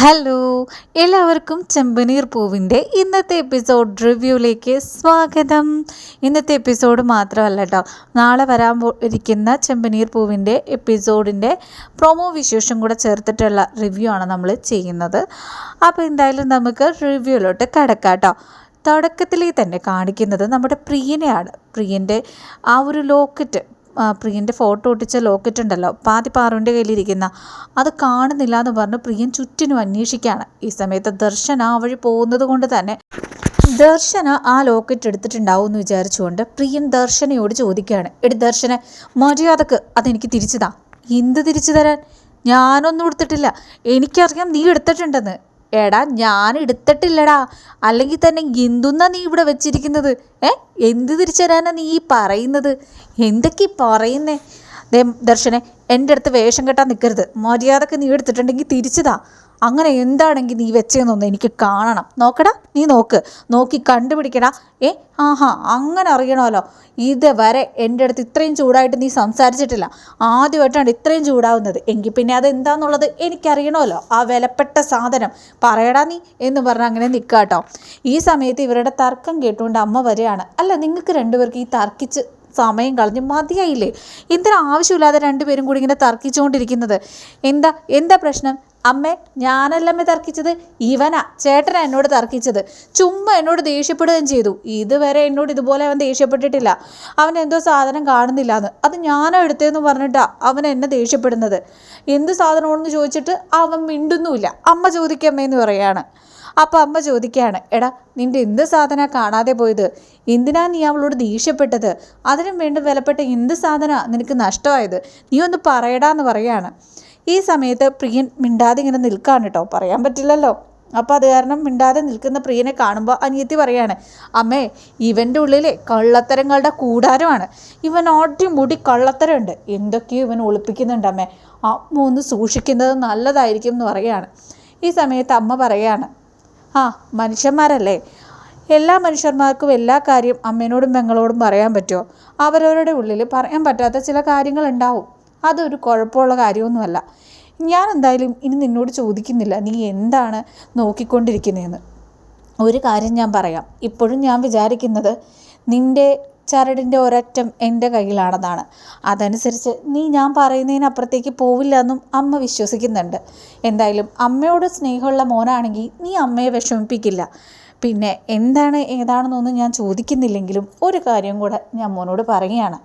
Hello എല്ലാവർക്കും ചെമ്പനീർ പൂവിന്റെ ഇന്നത്തെ എപ്പിസോഡ് റിവ്യൂയിലേക്ക് സ്വാഗതം. ഇന്നത്തെ എപ്പിസോഡ് മാത്രമല്ല കേട്ടോ നാളെ വരാൻ ഇരിക്കുന്ന ചെമ്പനീർ പൂവിന്റെ എപ്പിസോഡിന്റെ പ്രൊമോ വിശേഷം കൂടെ ചേർത്തിട്ടുള്ള റിവ്യൂ ആണ് നമ്മൾ ചെയ്യുന്നത്. അപ്പോൾ എന്തായാലും നമുക്ക് റിവ്യൂയിലോട്ട് കിടക്കാം കേട്ടോ. തുടക്കത്തിലേ തന്നെ കാണിക്കുന്നത് നമ്മുടെ പ്രിയനെയാണ്. പ്രിയന്റെ ആ ഒരു ലോക്കറ്റ് പ്രിയന്റെ ഫോട്ടോ ഒട്ടിച്ച ലോക്കറ്റ് ഉണ്ടല്ലോ. പാതി പാറുവിന്റെ കയ്യിലിരിക്കുന്ന. അത് കാണുന്നില്ല എന്ന് പറഞ്ഞ് പ്രിയൻ ചുറ്റിനും അന്വേഷിക്കുകയാണ്. ഈ സമയത്ത് ദർശന ആ വഴി പോകുന്നത് കൊണ്ട് തന്നെ ദർശന ആ ലോക്കറ്റ് എടുത്തിട്ടുണ്ടാവും എന്ന് വിചാരിച്ചുകൊണ്ട് പ്രിയൻ ദർശനയോട് ചോദിക്കുകയാണ്. എടി ദർശന മര്യാദയ്ക്ക് അതെനിക്ക് തിരിച്ചു താ. എന്ത് തിരിച്ചു തരാൻ? ഞാനൊന്നും എടുത്തിട്ടില്ല. എനിക്കറിയാം നീ എടുത്തിട്ടുണ്ടെന്ന്. എടാ ഞാൻ എടുത്തിട്ടില്ലടാ. അല്ലെങ്കിൽ തന്നെ എന്തുന്നാ നീ ഇവിടെ വെച്ചിരിക്കുന്നത്? ഏ? എന്ത് തിരിച്ചു തരാനാ നീ ഈ പറയുന്നത്? എന്തൊക്കെ പറയുന്നേ? ദർശനെ എന്റെ അടുത്ത് വേഷം കെട്ടാൻ നിൽക്കരുത് മര്യാദയ്ക്ക് നീ എടുത്തിട്ടുണ്ടെങ്കിൽ തിരിച്ചതാ. അങ്ങനെ എന്താണെങ്കിൽ നീ വെച്ചതെന്നൊന്ന് എനിക്ക് കാണണം. നോക്കടാ നീ നോക്ക്. നോക്കി കണ്ടുപിടിക്കടാ. ഏ ആഹാ അങ്ങനെ അറിയണമല്ലോ. ഇതുവരെ എന്റെ അടുത്ത് ഇത്രയും ചൂടായിട്ട് നീ സംസാരിച്ചിട്ടില്ല. ആദ്യമായിട്ടാണ് ഇത്രയും ചൂടാവുന്നത്. എങ്കിൽ പിന്നെ അതെന്താന്നുള്ളത് എനിക്കറിയണമല്ലോ. ആ വിലപ്പെട്ട സാധനം. പറയടാ നീ എന്ന് പറഞ്ഞ് അങ്ങനെ നിൽക്കാട്ടോ ഈ സമയത്ത് ഇവരുടെ തർക്കം കേട്ടുകൊണ്ട് അമ്മ വരികയാണ് അല്ല നിങ്ങൾക്ക് രണ്ടുപേർക്ക് ഈ തർക്കിച്ച് സമയം കളഞ്ഞ് മതിയായില്ലേ? എന്തിനാ ആവശ്യമില്ലാതെ രണ്ടുപേരും കൂടി ഇങ്ങനെ തർക്കിച്ചുകൊണ്ടിരിക്കുന്നത്? എന്താ എന്താ പ്രശ്നം? അമ്മേ ഞാനല്ലമ്മേ തർക്കിച്ചത്. ഇവനാ ചേട്ടൻ എന്നോട് തർക്കിച്ചത്. ചുമ്മാ എന്നോട് ദേഷ്യപ്പെടുകയും ചെയ്തു. ഇതുവരെ എന്നോട് ഇതുപോലെ അവൻ ദേഷ്യപ്പെട്ടിട്ടില്ല. അവൻ എന്തോ സാധനം കാണുന്നില്ല എന്ന് അത് ഞാനോ എടുത്തതെന്ന് പറഞ്ഞിട്ടാ അവൻ എന്നെ ദേഷ്യപ്പെടുന്നത്. എന്ത് സാധനമാണെന്ന് ചോദിച്ചിട്ട് അവൻ മിണ്ടുന്നുമില്ല. അമ്മ ചോദിക്കമ്മേന്ന് പറയാണ്. അപ്പോൾ അമ്മ ചോദിക്കുകയാണ് എടാ നിന്റെ എന്ത് സാധന കാണാതെ പോയത്? എന്തിനാ നീ അവളോട് ദേഷ്യപ്പെട്ടത്? അതിനും വേണ്ടി വിലപ്പെട്ട എന്ത് സാധന നിനക്ക് നഷ്ടമായത്? നീ ഒന്ന് പറയടാന്ന് പറയാണ്. ഈ സമയത്ത് പ്രിയൻ മിണ്ടാതെ ഇങ്ങനെ നിൽക്കാണ് കേട്ടോ. പറയാൻ പറ്റില്ലല്ലോ. അപ്പോൾ അത് കാരണം മിണ്ടാതെ നിൽക്കുന്ന പ്രിയനെ കാണുമ്പോൾ അനിയത്തി പറയാണ് അമ്മേ ഇവന്റെ ഉള്ളിലെ കള്ളത്തരങ്ങളുടെ കൂടാരമാണ്. ഇവൻ മുടി കള്ളത്തരമുണ്ട്. എന്തൊക്കെയോ ഇവൻ ഒളിപ്പിക്കുന്നുണ്ട് അമ്മേ. അമ്മ ഒന്ന് സൂക്ഷിക്കുന്നത് നല്ലതായിരിക്കും എന്ന് പറയാണ്. ഈ സമയത്ത് അമ്മ പറയാണ് ആ മനുഷ്യന്മാരല്ലേ? എല്ലാ മനുഷ്യന്മാർക്കും എല്ലാ കാര്യം അമ്മേനോടും പെങ്ങളോടും പറയാൻ പറ്റുമോ? അവരവരുടെ ഉള്ളിൽ പറയാൻ പറ്റാത്ത ചില കാര്യങ്ങളുണ്ടാവും. അതൊരു കുഴപ്പമുള്ള കാര്യമൊന്നുമല്ല. ഞാൻ എന്തായാലും ഇനി നിന്നോട് ചോദിക്കുന്നില്ല. നീ എന്താണ് നോക്കിക്കൊണ്ടിരിക്കുന്നതെന്ന്. ഒരു കാര്യം ഞാൻ പറയാം. ഇപ്പോഴും ഞാൻ വിചാരിക്കുന്നത് നിന്റെ ചരടിന്റെ ഒരറ്റം എന്റെ കയ്യിലാണെന്നാണ്. അതനുസരിച്ച് നീ ഞാൻ പറയുന്നതിനപ്പുറത്തേക്ക് പോവില്ല എന്നും അമ്മ വിശ്വസിക്കുന്നുണ്ട്. എന്തായാലും അമ്മയോട് സ്നേഹമുള്ള മോനാണെങ്കിൽ നീ അമ്മയെ വിഷമിപ്പിക്കില്ല. പിന്നെ എന്താണ് ഏതാണെന്നൊന്നും ഞാൻ ചോദിക്കുന്നില്ലെങ്കിലും ഒരു കാര്യം കൂടെ ഞാൻ മോനോട് പറയുകയാണ്.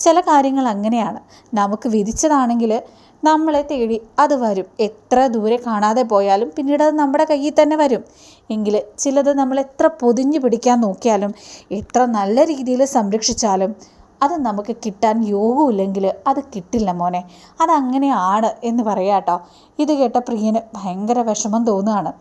ചില കാര്യങ്ങൾ അങ്ങനെയാണ്. നമുക്ക് വിധിച്ചതാണെങ്കിൽ നമ്മളെ തേടി അത് വരും. എത്ര ദൂരെ കാണാതെ പോയാലും പിന്നീട് അത് നമ്മുടെ കയ്യിൽ തന്നെ വരും. എങ്കിൽ ചിലത് നമ്മൾ എത്ര പൊതിഞ്ഞു പിടിക്കാൻ നോക്കിയാലും എത്ര നല്ല രീതിയിൽ സംരക്ഷിച്ചാലും അത് നമുക്ക് കിട്ടാൻ യോഗമില്ലെങ്കിൽ അത് കിട്ടില്ല മോനെ. അതങ്ങനെയാണ് എന്ന് പറയാട്ടോ ഇത് കേട്ട പ്രിയന് ഭയങ്കര വിഷമം തോന്നുകയാണ്.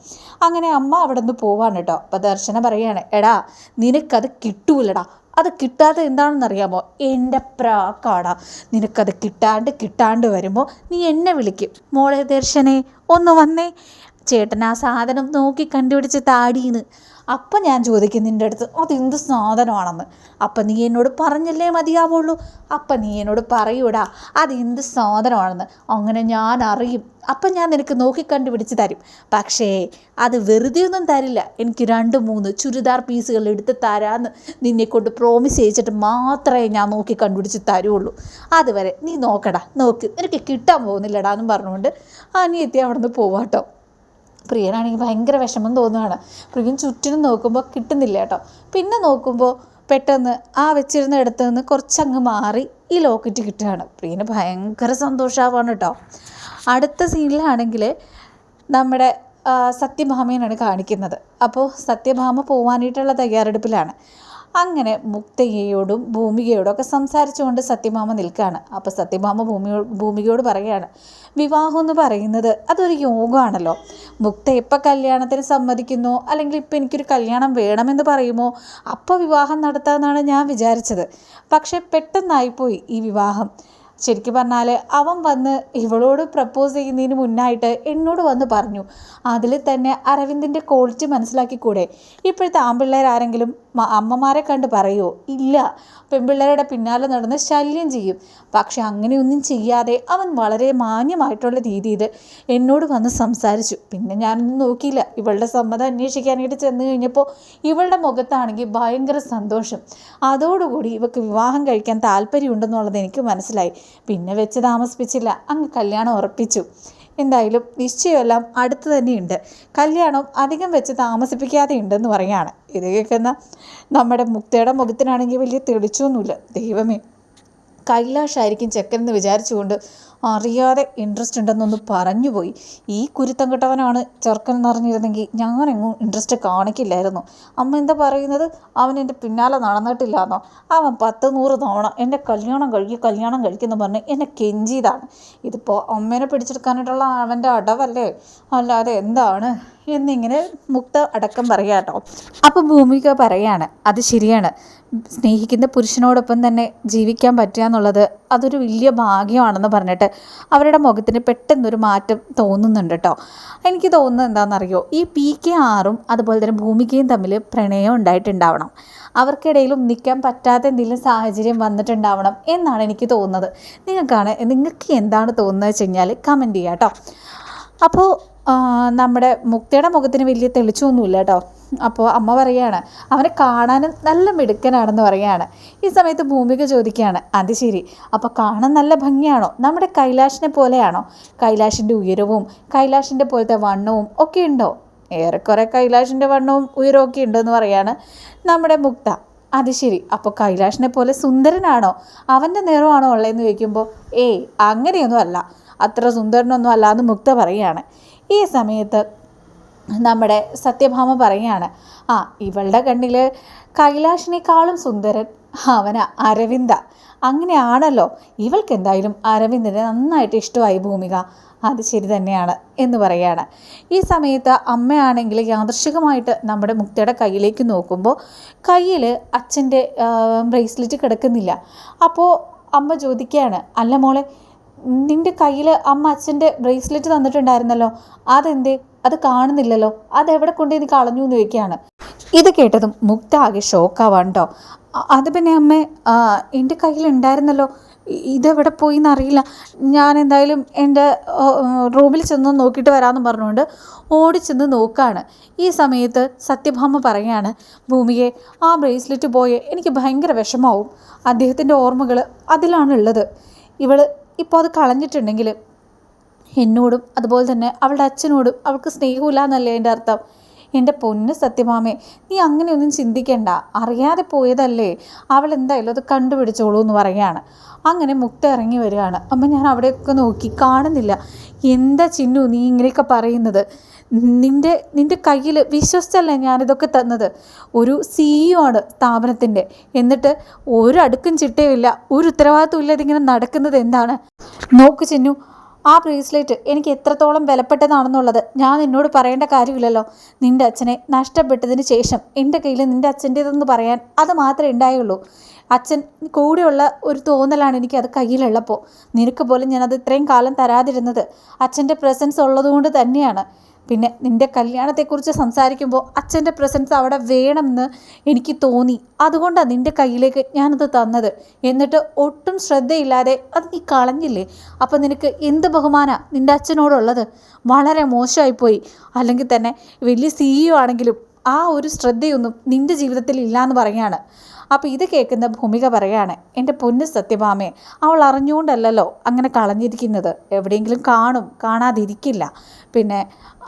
അങ്ങനെ അമ്മ അവിടെ നിന്ന് പോവാണ് കേട്ടോ. അപ്പോൾ ദർശന പറയാണ് എടാ നിനക്കത് കിട്ടൂലടാ. അത് കിട്ടാതെ എന്താണെന്നറിയാമോ? എന്റെ പ്രാക്കാട നിനക്കത് കിട്ടാണ്ട് കിട്ടാണ്ട് വരുമ്പോൾ നീ എന്നെ വിളിക്കും. മോളെ ദർശനെ ഒന്ന് വന്നേ. ചേട്ടൻ ആ സാധനം നോക്കി കണ്ടുപിടിച്ച് താടീന്ന്. അപ്പം ഞാൻ ചോദിക്കും നിന്റെ അടുത്ത് അതെന്ത് സാധനമാണെന്ന്? അപ്പം നീ എന്നോട് പറഞ്ഞല്ലേ മതിയാവുള്ളൂ. അപ്പം നീ എന്നോട് പറയൂടാ അതെന്ത് സാധനമാണെന്ന്? അങ്ങനെ ഞാൻ അറിയും. അപ്പം ഞാൻ നിനക്ക് നോക്കിക്കണ്ട് പിടിച്ച് തരും. പക്ഷേ അത് വെറുതെ ഒന്നും തരില്ല. എനിക്ക് രണ്ട് മൂന്ന് ചുരിദാർ പീസുകൾ എടുത്ത് തരാമെന്ന് നിന്നെ കൊണ്ട് പ്രോമിസ് ചെയ്യിച്ചിട്ട് മാത്രമേ ഞാൻ നോക്കി കണ്ടുപിടിച്ച് തരുള്ളൂ. അതുവരെ നീ നോക്കടാ നോക്ക്. നിനക്ക് കിട്ടാൻ പോകുന്നില്ലടാ എന്നും പറഞ്ഞുകൊണ്ട് അനിയത്തി അവിടെ നിന്ന് പോവാട്ടോ. പ്രിയനാണെങ്കിൽ ഭയങ്കര വിഷമം തോന്നുകയാണ് പ്രിയൻ ചുറ്റിനും നോക്കുമ്പോൾ കിട്ടുന്നില്ല കേട്ടോ. പിന്നെ നോക്കുമ്പോൾ പെട്ടെന്ന് ആ വെച്ചിരുന്ന ഇടത്ത് നിന്ന് കുറച്ചങ്ങ് മാറി ഈ ലോക്കറ്റ് കിട്ടുകയാണ്. പ്രിയന് ഭയങ്കര സന്തോഷമാവാണ് കേട്ടോ. അടുത്ത സീനിലാണെങ്കിൽ നമ്മുടെ സത്യഭാമയാണ് കാണിക്കുന്നത്. അപ്പോൾ സത്യഭാമ പോവാനായിട്ടുള്ള തയ്യാറെടുപ്പിലാണ്. അങ്ങനെ മുക്തയ്യയോടും ഭൂമികയോടും ഒക്കെ സംസാരിച്ചുകൊണ്ട് സത്യഭാമ നിൽക്കുകയാണ്. അപ്പോൾ സത്യഭാമ ഭൂമിയോ ഭൂമികയോട് പറയുകയാണ് വിവാഹം എന്ന് പറയുന്നത് അതൊരു യോഗമാണല്ലോ മുക്ത എപ്പോൾ കല്യാണത്തിന് സമ്മതിക്കുന്നു അല്ലെങ്കിൽ ഇപ്പം എനിക്കൊരു കല്യാണം വേണമെന്ന് പറയുമോ? അപ്പോൾ വിവാഹം നടത്താമെന്നാണ് ഞാൻ വിചാരിച്ചത്. പക്ഷേ പെട്ടെന്നായിപ്പോയി ഈ വിവാഹം. ശരിക്കും പറഞ്ഞാൽ അവൻ വന്ന് ഇവളോട് പ്രപ്പോസ് ചെയ്യുന്നതിന് മുന്നായിട്ട് എന്നോട് വന്ന് പറഞ്ഞു. അതിൽ തന്നെ അരവിന്ദിന്റെ ക്വാളിറ്റി മനസ്സിലാക്കിക്കൂടെ? ഇപ്പോഴത്തെ ആൺപിള്ളേർ ആരെങ്കിലും അമ്മമാരെ കണ്ട് പറയുമോ ഇല്ല. പെൺപിള്ളേരുടെ പിന്നാലെ നടന്ന് ശല്യം ചെയ്യും. പക്ഷെ അങ്ങനെയൊന്നും ചെയ്യാതെ അവൻ വളരെ മാന്യമായിട്ടുള്ള രീതിയിൽ എന്നോട് വന്ന് സംസാരിച്ചു. പിന്നെ ഞാനൊന്നും നോക്കിയില്ല. ഇവളുടെ സമ്മതം അന്വേഷിക്കാനായിട്ട് ചെന്ന് കഴിഞ്ഞപ്പോൾ ഇവളുടെ മുഖത്താണെങ്കിൽ ഭയങ്കര സന്തോഷം. അതോടുകൂടി ഇവക്ക് വിവാഹം കഴിക്കാൻ താല്പര്യമുണ്ടെന്നുള്ളത് എനിക്ക് മനസ്സിലായി. പിന്നെ വെച്ച് താമസിപ്പിച്ചില്ല. അങ്ങ് കല്യാണം ഉറപ്പിച്ചു. എന്തായാലും നിശ്ചയമെല്ലാം അടുത്ത് തന്നെയുണ്ട്. കല്യാണം അധികം വെച്ച് താമസിപ്പിക്കാതെ ഉണ്ടെന്ന് പറയാണ്. ഇത് കേൾക്കുന്ന നമ്മുടെ മുക്തയുടെ മുഖത്തിനാണെങ്കിൽ വലിയ തെളിച്ചൊന്നുമില്ല. ദൈവമേ. കൈലാഷായിരിക്കും ചെക്കൻ എന്ന് വിചാരിച്ചുകൊണ്ട് അറിയാതെ ഇൻട്രസ്റ്റ് ഉണ്ടെന്നൊന്ന് പറഞ്ഞുപോയി. ഈ കുരുത്തം കെട്ടവനാണ് ചെറുക്കൻ എന്ന് അറിഞ്ഞിരുന്നെങ്കിൽ ഞാനെങ്ങും ഇൻട്രസ്റ്റ് കാണിക്കില്ലായിരുന്നു. അമ്മ എന്താ പറയുന്നത്? അവൻ എന്റെ പിന്നാലെ നടന്നിട്ടില്ലാന്നോ? അവൻ പത്ത് നൂറ് തവണ എന്റെ കല്യാണം കഴിക്കും കല്യാണം കഴിക്കുന്നു പറഞ്ഞ് എന്നെ കെഞ്ചിയതാണ്. ഇതിപ്പോൾ അമ്മേനെ പിടിച്ചെടുക്കാനായിട്ടുള്ള അവന്റെ അടവല്ലേ? അല്ലാതെ എന്താണ്? എന്നിങ്ങനെ മുക്ത അടക്കം പറയാട്ടോ അപ്പം ഭൂമിക പറയാണ് അത് ശരിയാണ്. സ്നേഹിക്കുന്ന പുരുഷനോടൊപ്പം തന്നെ ജീവിക്കാൻ പറ്റുക എന്നുള്ളത് അതൊരു വലിയ ഭാഗ്യമാണെന്ന് പറഞ്ഞിട്ട് അവരുടെ മുഖത്തിന് പെട്ടെന്നൊരു മാറ്റം തോന്നുന്നുണ്ട് കേട്ടോ എനിക്ക് തോന്നുന്നത് എന്താണെന്നറിയോ? ഈ പി കെ ആറും അതുപോലെ തന്നെ ഭൂമികയും തമ്മിൽ പ്രണയം ഉണ്ടായിട്ടുണ്ടാവണം. അവർക്കിടയിലും നിൽക്കാൻ പറ്റാത്ത എന്തെങ്കിലും സാഹചര്യം വന്നിട്ടുണ്ടാവണം എന്നാണ് എനിക്ക് തോന്നുന്നത്. നിങ്ങൾക്കാണ് നിങ്ങൾക്ക് എന്താണ് തോന്നുന്നത് വെച്ച് കഴിഞ്ഞാൽ കമന്റ് ചെയ്യാം കേട്ടോ അപ്പോൾ നമ്മുടെ മുക്തയുടെ മുഖത്തിന് വലിയ തെളിച്ചൊന്നുമില്ല കേട്ടോ അപ്പോൾ അമ്മ പറയാണ് അവനെ കാണാനും നല്ല മിടുക്കനാണെന്ന് പറയുകയാണ് ഈ സമയത്ത് ഭൂമിക ചോദിക്കുകയാണ് അത് ശരി അപ്പോൾ കാണാൻ നല്ല ഭംഗിയാണോ? നമ്മുടെ കൈലാഷിനെ പോലെയാണോ? കൈലാഷിന്റെ ഉയരവും കൈലാഷിന്റെ പോലത്തെ വണ്ണവും ഒക്കെ ഉണ്ടോ? ഏറെക്കുറെ കൈലാഷിന്റെ വണ്ണവും ഉയരവും ഒക്കെ ഉണ്ടെന്ന് പറയുകയാണ് നമ്മുടെ മുക്ത. അത് ശരി അപ്പോൾ കൈലാഷിനെ പോലെ സുന്ദരനാണോ? അവന്റെ നിറമാണോ ഉള്ളതെന്ന് ചോദിക്കുമ്പോൾ ഏയ് അങ്ങനെയൊന്നും അല്ല അത്ര സുന്ദരനൊന്നും അല്ല എന്ന് മുക്ത പറയുകയാണ് ഈ സമയത്ത് നമ്മുടെ സത്യഭാമ പറയുകയാണ് ആ ഇവളുടെ കണ്ണിൽ കൈലാഷിനേക്കാളും സുന്ദരൻ അവന അരവിന്ദ. അങ്ങനെയാണല്ലോ ഇവൾക്ക് എന്തായാലും അരവിന്ദനെ നന്നായിട്ട് ഇഷ്ടമായി ഭൂമിക. അത് ശരി തന്നെയാണ് എന്ന് പറയാണ് ഈ സമയത്ത് അമ്മയാണെങ്കിൽ യാദൃശികമായിട്ട് നമ്മുടെ മുക്തയുടെ കയ്യിലേക്ക് നോക്കുമ്പോൾ കയ്യിൽ അച്ഛന്റെ ബ്രേസ്ലെറ്റ് കിടക്കുന്നില്ല. അപ്പോൾ അമ്മ ചോദിക്കുകയാണ് അല്ല മോളെ നിന്റെ കയ്യിൽ അമ്മ അച്ഛന്റെ ബ്രേസ്ലെറ്റ് തന്നിട്ടുണ്ടായിരുന്നല്ലോ അതെന്തേ? അത് കാണുന്നില്ലല്ലോ. അതെവിടെ കൊണ്ടേ നീ കളഞ്ഞു എന്ന് ചോദിക്കുകയാണ്. ഇത് കേട്ടതും മുക്ത ആകെ ഷോക്കാവാണ് കേട്ടോ അത് പിന്നെ അമ്മ എന്റെ കയ്യിലുണ്ടായിരുന്നല്ലോ ഇതെവിടെ പോയി എന്നറിയില്ല. ഞാൻ എന്തായാലും എന്റെ റൂമിൽ ചെന്ന് നോക്കിയിട്ട് വരാമെന്ന് പറഞ്ഞുകൊണ്ട് ഓടിച്ചെന്ന് നോക്കുകയാണ് ഈ സമയത്ത് സത്യഭാമ പറയുകയാണ് ഭൂമിയെ ആ ബ്രേസ്ലെറ്റ് പോയെ എനിക്ക് ഭയങ്കര വിഷമാവും അദ്ദേഹത്തിന്റെ ഓർമ്മകൾ അതിലാണുള്ളത്. ഇവൾ ഇപ്പോൾ അത് കളഞ്ഞിട്ടുണ്ടെങ്കിൽ എന്നോടും അതുപോലെ തന്നെ അവളുടെ അച്ഛനോടും അവൾക്ക് സ്നേഹമില്ല എന്നല്ലേ എന്റെ അർത്ഥം? എന്റെ പൊന്ന് സത്യമാമേ നീ അങ്ങനെയൊന്നും ചിന്തിക്കണ്ട. അറിയാതെ പോയതല്ലേ. അവൾ എന്തായാലും അത് കണ്ടുപിടിച്ചോളൂ എന്ന് പറയുകയാണ്. അങ്ങനെ മുക്ത ഇറങ്ങി വരികയാണ്. അമ്മ ഞാൻ അവിടെയൊക്കെ നോക്കി. കാണുന്നില്ല. എന്താ ചിന്നു നീ ഇങ്ങനെയൊക്കെ പറയുന്നത്? നിന്റെ നിന്റെ കയ്യിൽ വിശ്വസിച്ചല്ലേ ഞാനിതൊക്കെ തന്നത്? ഒരു സിഇഒ ആണ് സ്ഥാപനത്തിന്റെ. എന്നിട്ട് ഒരു അടുക്കും ചിട്ടയുമില്ല. ഒരു ഉത്തരവാദിത്വം ഇല്ല ഇതിങ്ങനെ നടക്കുന്നത് എന്താണ്? നോക്ക് ചിന്നു ആ ബ്രേസ്ലെറ്റ് എനിക്ക് എത്രത്തോളം വിലപ്പെട്ടതാണെന്നുള്ളത് ഞാൻ നിന്നോട് പറയേണ്ട കാര്യമില്ലല്ലോ. നിന്റെ അച്ഛനെ നഷ്ടപ്പെട്ടതിന് ശേഷം എന്റെ കയ്യിൽ നിന്റെ അച്ഛന്റേതെന്ന് പറയാൻ അത് മാത്രമേ ഉണ്ടായുള്ളൂ. അച്ഛൻ കൂടെയുള്ള ഒരു തോന്നലാണ് എനിക്ക് അത് കയ്യിലുള്ളപ്പോൾ. നിനക്ക് പോലും ഞാനത് ഇത്രയും കാലം തരാതിരുന്നത്. അച്ഛന്റെ പ്രസൻസ് ഉള്ളതുകൊണ്ട് തന്നെയാണ്. പിന്നെ നിന്റെ കല്യാണത്തെക്കുറിച്ച് സംസാരിക്കുമ്പോൾ അച്ഛന്റെ പ്രസൻസ് അവിടെ വേണമെന്ന് എനിക്ക് തോന്നി. അതുകൊണ്ടാണ് നിന്റെ കയ്യിലേക്ക് ഞാനത് തന്നത്. എന്നിട്ട് ഒട്ടും ശ്രദ്ധയില്ലാതെ അത് നീ കളഞ്ഞില്ലേ? അപ്പം നിനക്ക് എന്ത് ബഹുമാന നിന്റെ അച്ഛനോടുള്ളത്? വളരെ മോശമായിപ്പോയി. അല്ലെങ്കിൽ തന്നെ വലിയ സിഇഒ ആണെങ്കിലും ആ ഒരു ശ്രദ്ധയൊന്നും നിന്റെ ജീവിതത്തിൽ ഇല്ലയെന്ന് പറയുകയാണ്. അപ്പോൾ ഇത് കേൾക്കുന്ന ഭൂമിക പറയാണ് എന്റെ പൊന്ന് സത്യഭാമേ അവൾ അറിഞ്ഞുകൊണ്ടല്ലല്ലോ അങ്ങനെ കളഞ്ഞിരിക്കുന്നത്. എവിടെയെങ്കിലും കാണും കാണാതിരിക്കില്ല. പിന്നെ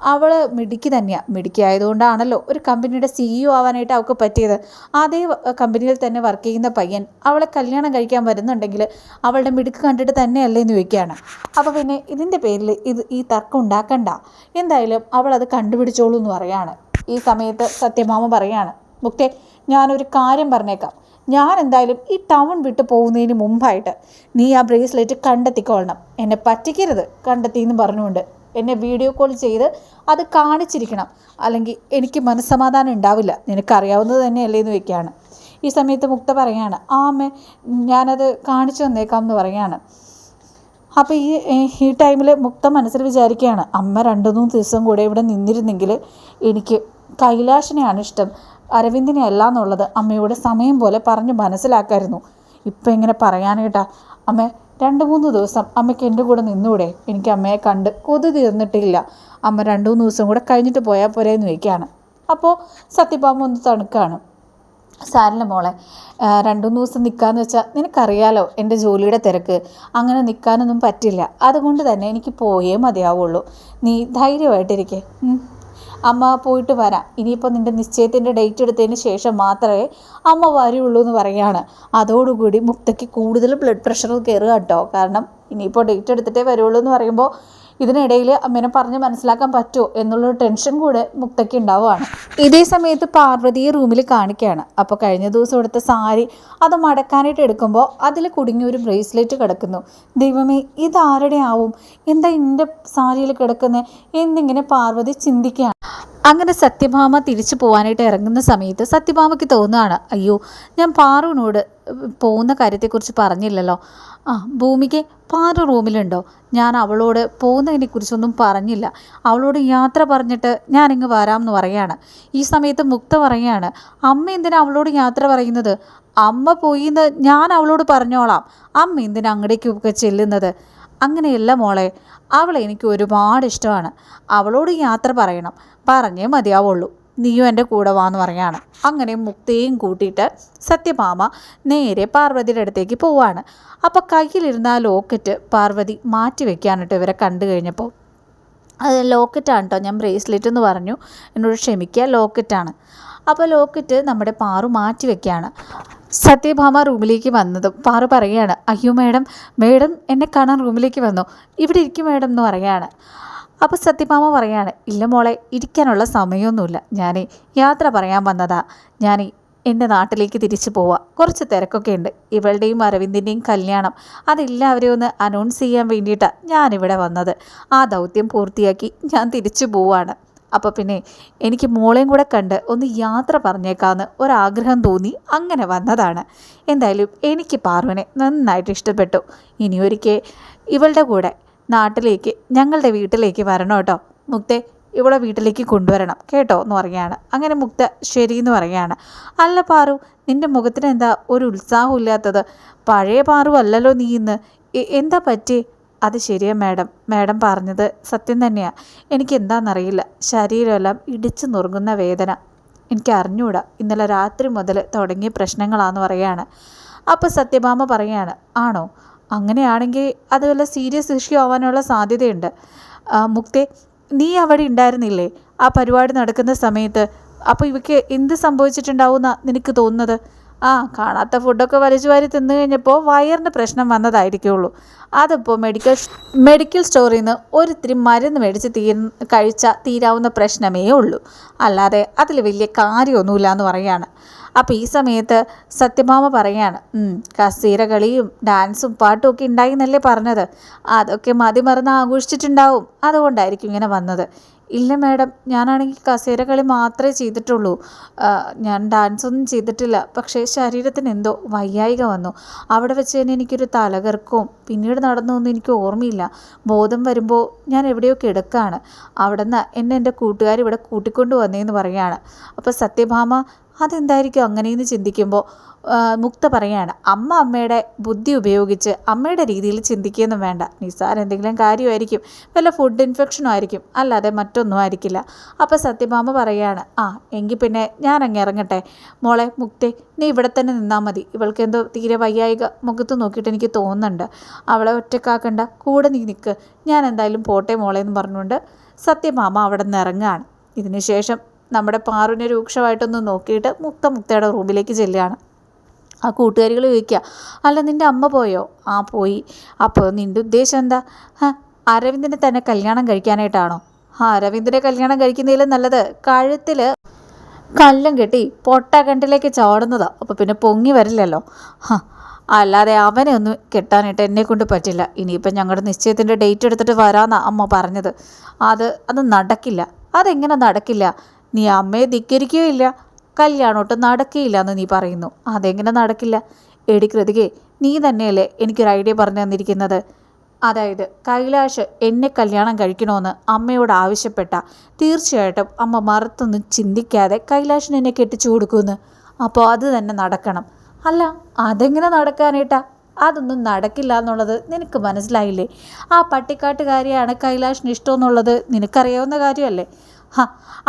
അവൾ മിടുക്കി തന്നെയാണ് മിടുക്കി ആയതുകൊണ്ടാണല്ലോ ഒരു കമ്പനിയുടെ സിഇഒ ആവാനായിട്ട് അവൾക്ക് പറ്റിയത്. അതേ കമ്പനിയിൽ തന്നെ വർക്ക് ചെയ്യുന്ന പയ്യൻ അവളെ കല്യാണം കഴിക്കാൻ വരുന്നുണ്ടെങ്കിൽ അവളുടെ മിടുക്ക് കണ്ടിട്ട് തന്നെയല്ലേ എന്ന് ചോദിക്കുകയാണ്. അപ്പോൾ പിന്നെ ഇതിന്റെ പേരിൽ ഇത് ഈ തർക്കം ഉണ്ടാക്കണ്ട. എന്തായാലും അവൾ അത് കണ്ടുപിടിച്ചോളൂ എന്ന് പറയാണ്. ഈ സമയത്ത് സത്യഭാമ പറയാണ് മുക്തേ ഞാനൊരു കാര്യം പറഞ്ഞേക്കാം. ഞാൻ എന്തായാലും ഈ ടൗൺ വിട്ട് പോകുന്നതിന് മുമ്പായിട്ട് നീ ആ ബ്രേസ്ലെറ്റ് കണ്ടെത്തിക്കൊള്ളണം. എന്നെ പറ്റിക്കരുത് കണ്ടെത്തി എന്ന് പറഞ്ഞുകൊണ്ട്. എന്നെ വീഡിയോ കോൾ ചെയ്ത് അത് കാണിച്ചിരിക്കണം. അല്ലെങ്കിൽ എനിക്ക് മനസ്സമാധാനം ഉണ്ടാവില്ല. നിനക്കറിയാവുന്നത് തന്നെയല്ലേ എന്ന് വെക്കുകയാണ്. ഈ സമയത്ത് മുക്ത പറയാണ് ആമേ ഞാനത് കാണിച്ചു തന്നേക്കാം എന്ന് പറയാണ്. അപ്പോൾ ഈ ഈ ടൈമിൽ മുക്ത മനസ്സിൽ വിചാരിക്കുകയാണ് അമ്മ രണ്ടു മൂന്ന് ദിവസം കൂടെ ഇവിടെ നിന്നിരുന്നെങ്കിൽ എനിക്ക് കൈലാഷിനെയാണ് ഇഷ്ടം. അരവിന്ദിനെ അല്ല എന്നുള്ളത് അമ്മയോട് സമയം പോലെ പറഞ്ഞ് മനസ്സിലാക്കായിരുന്നു. ഇപ്പം എങ്ങനെ പറയാനായിട്ടാ അമ്മ രണ്ട് മൂന്ന് ദിവസം അമ്മയ്ക്ക് എന്റെ കൂടെ നിന്നൂടെ. എനിക്ക് അമ്മയെ കണ്ട് കൊതു തീർന്നിട്ടില്ല. അമ്മ രണ്ട് മൂന്ന് ദിവസം കൂടെ കഴിഞ്ഞിട്ട് പോയാൽ പോരെ എന്ന് ചോദിക്കുകയാണ് അപ്പോൾ സത്യഭാമ ഒന്ന് തണുക്കാണ്. സാരല്ല മോളെ രണ്ടു മൂന്ന് ദിവസം നിൽക്കാന്ന് വെച്ചാൽ നിനക്കറിയാലോ എന്റെ ജോലിയുടെ തിരക്ക്. അങ്ങനെ നിൽക്കാനൊന്നും പറ്റില്ല. അതുകൊണ്ട് തന്നെ എനിക്ക് പോയേ മതിയാവുള്ളൂ. നീ ധൈര്യമായിട്ടിരിക്കെ. അമ്മ പോയിട്ട് വരാം. ഇനിയിപ്പോൾ നിന്റെ നിശ്ചയത്തിന്റെ ഡേറ്റ് എടുത്തതിന് ശേഷം മാത്രമേ അമ്മ വരുള്ളൂ എന്ന് പറയുകയാണ്. അതോടുകൂടി മുക്തയ്ക്ക് കൂടുതൽ ബ്ലഡ് പ്രഷർ കയറുക കേട്ടോ. കാരണം ഇനിയിപ്പോൾ ഡേറ്റ് എടുത്തിട്ടേ വരുള്ളൂ എന്ന് പറയുമ്പോൾ ഇതിനിടയിൽ അമ്മേനെ പറഞ്ഞ് മനസ്സിലാക്കാൻ പറ്റുമോ എന്നുള്ളൊരു ടെൻഷൻ കൂടെ മുക്തയ്ക്ക് ഉണ്ടാവുകയാണ്. ഇതേ സമയത്ത് പാർവതിയെ റൂമിൽ കാണിക്കുകയാണ്. അപ്പോൾ കഴിഞ്ഞ ദിവസം എടുത്ത സാരി അത് മടക്കാനായിട്ട് എടുക്കുമ്പോൾ അതിൽ കുടുങ്ങിയ ഒരു ബ്രേസ്ലെറ്റ് കിടക്കുന്നു. ദൈവമേ ഇതാരുടെ ആവും? എന്താ എന്റെ സാരിയിൽ കിടക്കുന്നത് എന്നിങ്ങനെ പാർവതി ചിന്തിക്കുകയാണ്. അങ്ങനെ സത്യഭാമ തിരിച്ചു പോകാനായിട്ട് ഇറങ്ങുന്ന സമയത്ത് സത്യഭാമയ്ക്ക് തോന്നുകയാണ് അയ്യോ ഞാൻ പാറുവിനോട് പോകുന്ന കാര്യത്തെക്കുറിച്ച് പറഞ്ഞില്ലല്ലോ. ആ ഭൂമിക്ക് പാറ റൂമിലുണ്ടോ? ഞാൻ അവളോട് പോകുന്നതിനെക്കുറിച്ചൊന്നും പറഞ്ഞില്ല. അവളോട് യാത്ര പറഞ്ഞിട്ട് ഞാനിങ്ങ് വരാമെന്ന് പറയാണ് ഈ സമയത്ത് മുക്ത പറയാണ് അമ്മ എന്തിനാ അവളോട് യാത്ര പറയുന്നത്? അമ്മ പോയി എന്ന് ഞാൻ അവളോട് പറഞ്ഞോളാം. അമ്മ എന്തിനാ അങ്ങടേക്കൊക്കെ ചെല്ലുന്നത്? അങ്ങനെയല്ല മോളെ അവളെ എനിക്ക് ഒരുപാട് ഇഷ്ടമാണ്. അവളോട് യാത്ര പറയണം. പറഞ്ഞേ മതിയാവുള്ളൂ. നീയും എന്റെ കൂടെ വാന്ന് പറയാണ്. അങ്ങനെ മുക്തയും കൂട്ടിയിട്ട് സത്യഭാമ നേരെ പാർവതിയുടെ അടുത്തേക്ക് പോവാണ്. അപ്പോൾ കയ്യിലിരുന്ന ആ ലോക്കറ്റ് പാർവതി മാറ്റി വെക്കാനിട്ട് ഇവരെ കണ്ടു കഴിഞ്ഞപ്പോൾ അത് ലോക്കറ്റാണ് കേട്ടോ ഞാൻ ബ്രേസ്ലെറ്റ് എന്ന് പറഞ്ഞു. എന്നോട് ക്ഷമിക്കുക ലോക്കറ്റാണ്. അപ്പോൾ ലോക്കറ്റ് നമ്മുടെ പാറു മാറ്റി വെക്കുകയാണ് സത്യഭാമ റൂമിലേക്ക് വന്നത് പാറു പറയുകയാണ് അയ്യോ മേഡം മേഡം എന്നെ കാണാൻ റൂമിലേക്ക് വന്നു. ഇവിടെ ഇരിക്കും മേഡം എന്ന് പറയുകയാണ്. അപ്പോൾ സത്യഭാമ പറയാണ് ഇല്ല മോളെ ഇരിക്കാനുള്ള സമയമൊന്നുമില്ല ഞാൻ യാത്ര പറയാൻ വന്നതാ. ഞാൻ എന്റെ നാട്ടിലേക്ക് തിരിച്ചു പോവാം. കുറച്ച് തിരക്കൊക്കെ ഉണ്ട്. ഇവളുടെയും അരവിന്ദിന്റെയും കല്യാണം. അതെല്ലാവരെയും ഒന്ന് അനൗൺസ് ചെയ്യാൻ വേണ്ടിയിട്ടാണ് ഞാനിവിടെ വന്നത്. ആ ദൗത്യം പൂർത്തിയാക്കി ഞാൻ തിരിച്ചു പോവാണ്. അപ്പോൾ പിന്നെ എനിക്ക് മോളെയും കൂടെ കണ്ട് ഒന്ന് യാത്ര പറഞ്ഞേക്കാമെന്ന് ഒരാഗ്രഹം തോന്നി അങ്ങനെ വന്നതാണ്. എന്തായാലും എനിക്ക് പാർവനെ നന്നായിട്ട് ഇഷ്ടപ്പെട്ടു. ഇനിയൊരിക്കൽ ഇവളുടെ കൂടെ നാട്ടിലേക്ക് ഞങ്ങളുടെ വീട്ടിലേക്ക് വരണം കേട്ടോ. മുക്തെ ഇവിടെ വീട്ടിലേക്ക് കൊണ്ടുവരണം കേട്ടോ എന്ന് പറയുകയാണ്. അങ്ങനെ മുക്ത ശരി എന്ന് പറയുകയാണ്. അല്ല പാറു നിന്റെ മുഖത്തിന് എന്താ ഒരു ഉത്സാഹം ഇല്ലാത്തത്? പഴയ പാറു അല്ലല്ലോ നീ ഇന്ന്. എന്താ പറ്റി അത് ശരിയാ മാഡം. മാഡം പറഞ്ഞത് സത്യം തന്നെയാണ് എനിക്ക് എന്താണെന്നറിയില്ല ശരീരമെല്ലാം ഇടിച്ചു നുറുങ്ങുന്ന വേദന. എനിക്ക് അറിഞ്ഞൂടാ. ഇന്നലെ രാത്രി മുതൽ തുടങ്ങിയ പ്രശ്നങ്ങളാണെന്ന് പറയാണ് അപ്പോൾ സത്യഭാമ പറയാണ് ആണോ? അങ്ങനെയാണെങ്കിൽ അത് വല്ല സീരിയസ് ഇഷ്യൂ ആവാനുള്ള സാധ്യതയുണ്ട്. മുക്തെ നീ അവിടെ ഉണ്ടായിരുന്നില്ലേ? ആ പരിപാടി നടക്കുന്ന സമയത്ത്. അപ്പോൾ ഇവയ്ക്ക് എന്ത് സംഭവിച്ചിട്ടുണ്ടാവും നിനക്ക് തോന്നുന്നത്? ആ കാണാത്ത ഫുഡൊക്കെ വലിച്ചു വാരി തിന്നു കഴിഞ്ഞപ്പോൾ വയറിന് പ്രശ്നം വന്നതായിരിക്കുള്ളൂ. അതിപ്പോൾ മെഡിക്കൽ മെഡിക്കൽ സ്റ്റോറിൽ നിന്ന് ഒരിത്തിരി മരുന്ന് മേടിച്ച് തീ കഴിച്ചാൽ തീരാവുന്ന പ്രശ്നമേ ഉള്ളൂ. അല്ലാതെ അതിൽ വലിയ കാര്യമൊന്നുമില്ല എന്ന് പറയാണ്. അപ്പോൾ ഈ സമയത്ത് സത്യഭാമ പറയാണ് കസീര കളിയും ഡാൻസും പാട്ടും ഒക്കെ ഉണ്ടായി എന്നല്ലേ പറഞ്ഞത്? അതൊക്കെ മതിമറന്ന് ആഘോഷിച്ചിട്ടുണ്ടാവും. അതുകൊണ്ടായിരിക്കും ഇങ്ങനെ വന്നത്. ഇല്ല മാഡം ഞാനാണെങ്കിൽ കസേര കളി മാത്രമേ ചെയ്തിട്ടുള്ളൂ. ഞാൻ ഡാൻസൊന്നും ചെയ്തിട്ടില്ല. പക്ഷേ ശരീരത്തിന് എന്തോ വയ്യായിക വന്നു. അവിടെ വെച്ച് തന്നെ എനിക്കൊരു തലകർക്കവും പിന്നീട് നടന്നൊന്നും എനിക്ക് ഓർമ്മയില്ല. ബോധം വരുമ്പോൾ ഞാൻ എവിടെയോ കിടക്കാണ്. അവിടെ നിന്ന് എന്നെ എന്റെ കൂട്ടുകാർ ഇവിടെ കൂട്ടിക്കൊണ്ടു വന്നേന്ന് പറയുകയാണ് അപ്പോൾ സത്യഭാമ അതെന്തായിരിക്കും അങ്ങനെയെന്ന് ചിന്തിക്കുമ്പോൾ മുക്ത പറയാണ് അമ്മ അമ്മയുടെ ബുദ്ധി ഉപയോഗിച്ച് അമ്മയുടെ രീതിയിൽ ചിന്തിക്കുകയൊന്നും വേണ്ട. നിസ്സാരം എന്തെങ്കിലും കാര്യമായിരിക്കും. വല്ല ഫുഡ് ഇൻഫെക്ഷനും ആയിരിക്കും. അല്ലാതെ മറ്റൊന്നും ആയിരിക്കില്ല. അപ്പോൾ സത്യഭാമ പറയാണ് ആ എങ്കിൽ പിന്നെ ഞാൻ അങ്ങ് ഇറങ്ങട്ടെ. മോളെ മുക്തെ നീ ഇവിടെ തന്നെ നിന്നാൽ മതി. ഇവൾക്ക് എന്തോ തീരെ വയ്യായിക മുഖത്ത് നോക്കിയിട്ട് എനിക്ക് തോന്നുന്നുണ്ട്. അവളെ ഒറ്റക്കാക്കണ്ട. കൂടെ നീ നിൽക്ക്. ഞാൻ എന്തായാലും പോട്ടെ മോളെ എന്ന് പറഞ്ഞുകൊണ്ട് സത്യഭാമ അവിടെ നിന്ന് ഇറങ്ങുകയാണ്. ഇതിനുശേഷം നമ്മുടെ പാറുവിനെ രൂക്ഷമായിട്ടൊന്ന് നോക്കിയിട്ട് മുക്ത മുക്തയുടെ റൂമിലേക്ക് ചെല്ലുകയാണ്. ആ കൂട്ടുകാരികൾ ചോദിക്കുക അല്ല നിന്റെ അമ്മ പോയോ? ആ പോയി. അപ്പോൾ നിന്റെ ഉദ്ദേശം എന്താ? അരവിന്ദനെ തന്നെ കല്യാണം കഴിക്കാനായിട്ടാണോ? ആ അരവിന്ദനെ കല്യാണം കഴിക്കുന്നതിലും നല്ലത് കഴുത്തിൽ കല്ലും കെട്ടി പൊട്ടകണ്ടിലേക്ക് ചാടുന്നതാ. അപ്പോൾ പിന്നെ പൊങ്ങി വരില്ലല്ലോ. അല്ലാതെ അവനെ ഒന്നും കെട്ടാനായിട്ട് എന്നെ കൊണ്ട് പറ്റില്ല. ഇനിയിപ്പം ഞങ്ങളുടെ നിശ്ചയത്തിന്റെ ഡേറ്റ് എടുത്തിട്ട് വരാമെന്നാണ് അമ്മ പറഞ്ഞത്. അത് അത് നടക്കില്ല. അതെങ്ങനെ നടക്കില്ല? നീ അമ്മയെ ധിക്കരിക്കുകയില്ല. കല്യാണോട്ട് നടക്കുകയില്ല എന്ന് നീ പറയുന്നു. അതെങ്ങനെ നടക്കില്ല? എടി കൃതികെ നീ തന്നെയല്ലേ എനിക്കൊരു ഐഡിയ പറഞ്ഞു തന്നിരിക്കുന്നത്. അതായത് കൈലാഷ് എന്നെ കല്യാണം കഴിക്കണമെന്ന് അമ്മയോട് ആവശ്യപ്പെട്ട. തീർച്ചയായിട്ടും അമ്മ മറുത്തൊന്നും ചിന്തിക്കാതെ കൈലാഷിന് എന്നെ കെട്ടിച്ചു കൊടുക്കുമെന്ന് അപ്പോൾ അത് തന്നെ നടക്കണം. അല്ല അതെങ്ങനെ നടക്കാനേട്ടാ? അതൊന്നും നടക്കില്ല എന്നുള്ളത് നിനക്ക് മനസ്സിലായില്ലേ? ആ പട്ടിക്കാട്ടുകാരിയാണ് കൈലാഷിന് ഇഷ്ടമെന്നുള്ളത് നിനക്കറിയാവുന്ന കാര്യമല്ലേ? ഹ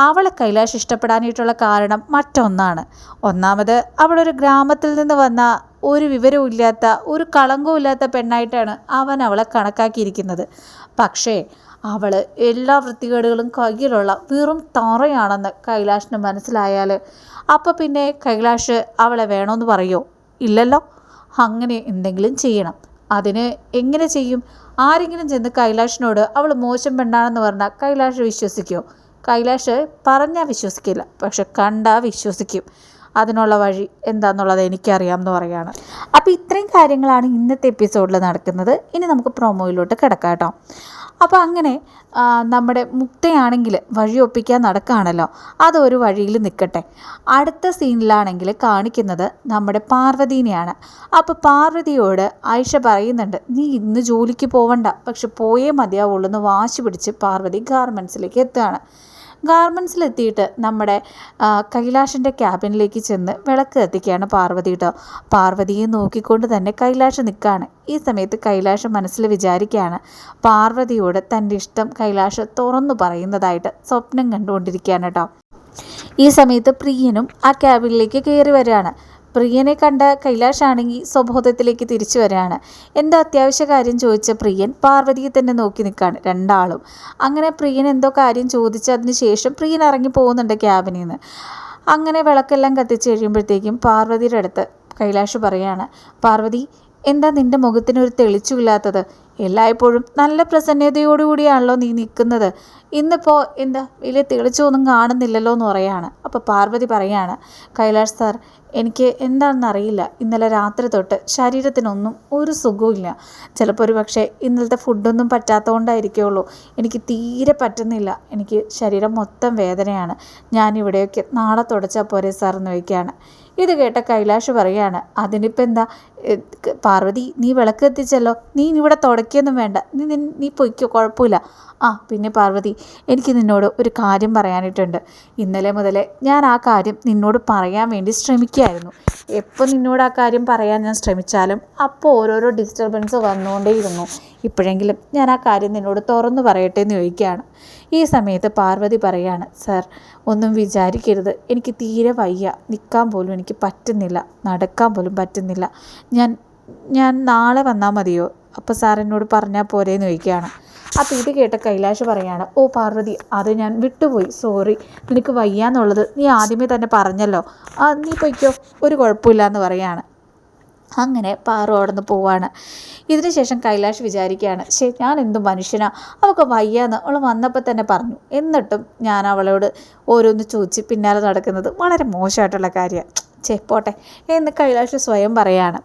അവളെ കൈലാഷ് ഇഷ്ടപ്പെടാനായിട്ടുള്ള കാരണം മറ്റൊന്നാണ്. ഒന്നാമത് അവളൊരു ഗ്രാമത്തിൽ നിന്ന് വന്ന ഒരു വിവരവും ഇല്ലാത്ത ഒരു കളങ്കവും ഇല്ലാത്ത പെണ്ണായിട്ടാണ് അവൻ അവളെ കണക്കാക്കിയിരിക്കുന്നത്. പക്ഷേ അവൾ എല്ലാ വൃത്തികേടുകളും കയ്യിലുള്ള വെറും തറയാണെന്ന് കൈലാഷിന് മനസ്സിലായാൽ അപ്പോൾ പിന്നെ കൈലാഷ് അവളെ വേണമെന്ന് പറയോ? ഇല്ലല്ലോ. അങ്ങനെ എന്തെങ്കിലും ചെയ്യണം. അതിന് എങ്ങനെ ചെയ്യും? ആരെങ്കിലും ചെന്ന് കൈലാഷിനോട് അവൾ മോശം പെണ്ണാണെന്ന് പറഞ്ഞാൽ കൈലാഷ് വിശ്വസിക്കുമോ കൈലാഷ് പറഞ്ഞാൽ വിശ്വസിക്കില്ല പക്ഷെ കണ്ടാൽ വിശ്വസിക്കും. അതിനുള്ള വഴി എന്താണെന്നുള്ളത് എനിക്കറിയാമെന്ന് പറയാണ്. അപ്പോൾ ഇത്രയും കാര്യങ്ങളാണ് ഇന്നത്തെ എപ്പിസോഡിൽ നടക്കുന്നത്. ഇനി നമുക്ക് പ്രൊമോയിലോട്ട് കിടക്കാം കേട്ടോ. അപ്പോൾ അങ്ങനെ നമ്മുടെ മുക്തയാണെങ്കിൽ വഴി ഒപ്പിക്കാൻ നടക്കുകയാണല്ലോ അതൊരു വഴിയിൽ നിൽക്കട്ടെ. അടുത്ത സീനിലാണെങ്കിൽ കാണിക്കുന്നത് നമ്മുടെ പാർവതീനെയാണ്. അപ്പോൾ പാർവതിയോട് ആയിഷ പറയുന്നുണ്ട് നീ ഇന്ന് ജോലിക്ക് പോവണ്ട. പക്ഷെ പോയേ മതിയാവുള്ളൂ എന്ന് വാശി പിടിച്ച് പാർവതി ഗാർമെൻസിലേക്ക് എത്തുകയാണ്. ഗാർമെൻസിലെത്തിയിട്ട് നമ്മുടെ കൈലാഷിന്റെ ക്യാബിനിലേക്ക് ചെന്ന് വിളക്ക് കത്തിക്കുകയാണ് പാർവതി കേട്ടോ പാർവതിയെ നോക്കിക്കൊണ്ട് തന്നെ കൈലാഷ് നിൽക്കുകയാണ് ഈ സമയത്ത് കൈലാഷ് മനസ്സിൽ വിചാരിക്കുകയാണ് പാർവതിയോട് തന്റെ ഇഷ്ടം കൈലാഷ് തുറന്നു പറയുന്നതായിട്ട് സ്വപ്നം കണ്ടുകൊണ്ടിരിക്കുകയാണ് കേട്ടോ ഈ സമയത്ത് പ്രിയനും ആ ക്യാബിനിലേക്ക് കയറി വരികയാണ്. പ്രിയനെ കണ്ട കൈലാഷാണെങ്കിൽ സ്വബോധത്തിലേക്ക് തിരിച്ചു വരികയാണ്. എന്തോ അത്യാവശ്യ കാര്യം ചോദിച്ച പ്രിയൻ പാർവതിയെ തന്നെ നോക്കി നിൽക്കുകയാണ് രണ്ടാളും. അങ്ങനെ പ്രിയൻ എന്തോ കാര്യം ചോദിച്ചതിന് ശേഷം പ്രിയൻ ഇറങ്ങി പോകുന്നുണ്ട് ക്യാബിനിൽ നിന്ന്. അങ്ങനെ വിളക്കെല്ലാം കത്തിച്ച് കഴിയുമ്പോഴത്തേക്കും പാർവതിയുടെ അടുത്ത് കൈലാഷ് പറയാണ് പാർവതി എന്താ നിന്റെ മുഖത്തിനൊരു തെളിച്ചുമില്ലാത്തത്? എല്ലായ്പ്പോഴും നല്ല പ്രസന്നതയോടുകൂടിയാണല്ലോ നീ നിൽക്കുന്നത്. ഇന്നിപ്പോൾ എന്താ വലിയ തെളിച്ചൊന്നും കാണുന്നില്ലല്ലോ എന്ന് പറയാണ്. അപ്പോൾ പാർവതി പറയാണ് കൈലാഷ് സാർ എനിക്ക് എന്താണെന്ന് അറിയില്ല ഇന്നലെ രാത്രി തൊട്ട് ശരീരത്തിനൊന്നും ഒരു സുഖമില്ല ചിലപ്പോൾ ഒരു പക്ഷേ ഇന്നലത്തെ ഫുഡൊന്നും പറ്റാത്തതുകൊണ്ടായിരിക്കുള്ളൂ. എനിക്ക് തീരെ പറ്റുന്നില്ല. എനിക്ക് ശരീരം മൊത്തം വേദനയാണ്. ഞാനിവിടെയൊക്കെ നാളെ തുടച്ചാൽ പോരെ സാർ എന്ന് ചോദിക്കുകയാണ്. ഇത് കേട്ട കൈലാഷ് പറയാണ് അതിനിപ്പോൾ എന്താ? പാർവതി നീ വിളക്ക് എത്തിച്ചല്ലോ നീ ഇവിടെ തുടക്കിയൊന്നും വേണ്ട. നീ നീ പൊയ്ക്കോ കുഴപ്പമില്ല. ആ പിന്നെ പാർവതി എനിക്ക് നിന്നോട് ഒരു കാര്യം പറയാനായിട്ടുണ്ട് ഇന്നലെ മുതലേ ഞാൻ ആ കാര്യം നിന്നോട് പറയാൻ വേണ്ടി ശ്രമിക്കുകയായിരുന്നു എപ്പോൾ നിന്നോട് ആ കാര്യം പറയാൻ ഞാൻ ശ്രമിച്ചാലും അപ്പോൾ ഓരോരോ ഡിസ്റ്റർബൻസ് വന്നുകൊണ്ടേയിരുന്നു ഇപ്പോഴെങ്കിലും ഞാൻ ആ കാര്യം നിന്നോട് തുറന്നു പറയട്ടെ എന്ന് ചോദിക്കുകയാണ്. ഈ സമയത്ത് പാർവതി പറയാണ് സർ ഒന്നും വിചാരിക്കരുത്. എനിക്ക് തീരെ വയ്യ. നിൽക്കാൻ പോലും എനിക്ക് പറ്റുന്നില്ല. നടക്കാൻ പോലും പറ്റുന്നില്ല. ഞാൻ ഞാൻ നാളെ വന്നാൽ മതിയോ? അപ്പോൾ സാർ എന്നോട് പറഞ്ഞാൽ പോരേന്ന് ചോദിക്കുകയാണ്. അപ്പോൾ ഇത് കേട്ട കൈലാഷ് പറയാണ് ഓ പാർവതി അത് ഞാൻ വിട്ടുപോയി. സോറി. നിനക്ക് വയ്യാന്നുള്ളത് നീ ആദ്യമേ തന്നെ പറഞ്ഞല്ലോ. ആ നീ പൊയ്ക്കോ. ഒരു കുഴപ്പമില്ല എന്ന് പറയാണ്. അങ്ങനെ പാറു അവിടെ നിന്ന് പോവാണ് ഇതിനുശേഷം കൈലാഷ് വിചാരിക്കുകയാണ് ശരി ഞാൻ എന്ത് മനുഷ്യനാ? അവൾക്ക് വയ്യാന്ന്. അവൾ വന്നപ്പോൾ തന്നെ പറഞ്ഞു എന്നിട്ടും ഞാൻ അവളോട് ഓരോന്ന് ചോദിച്ച് പിന്നാലെ നടക്കുന്നത് വളരെ മോശമായിട്ടുള്ള കാര്യമാണ് ചേ പോട്ടെ എന്ന് കൈലാഷ് സ്വയം പറയാണ്.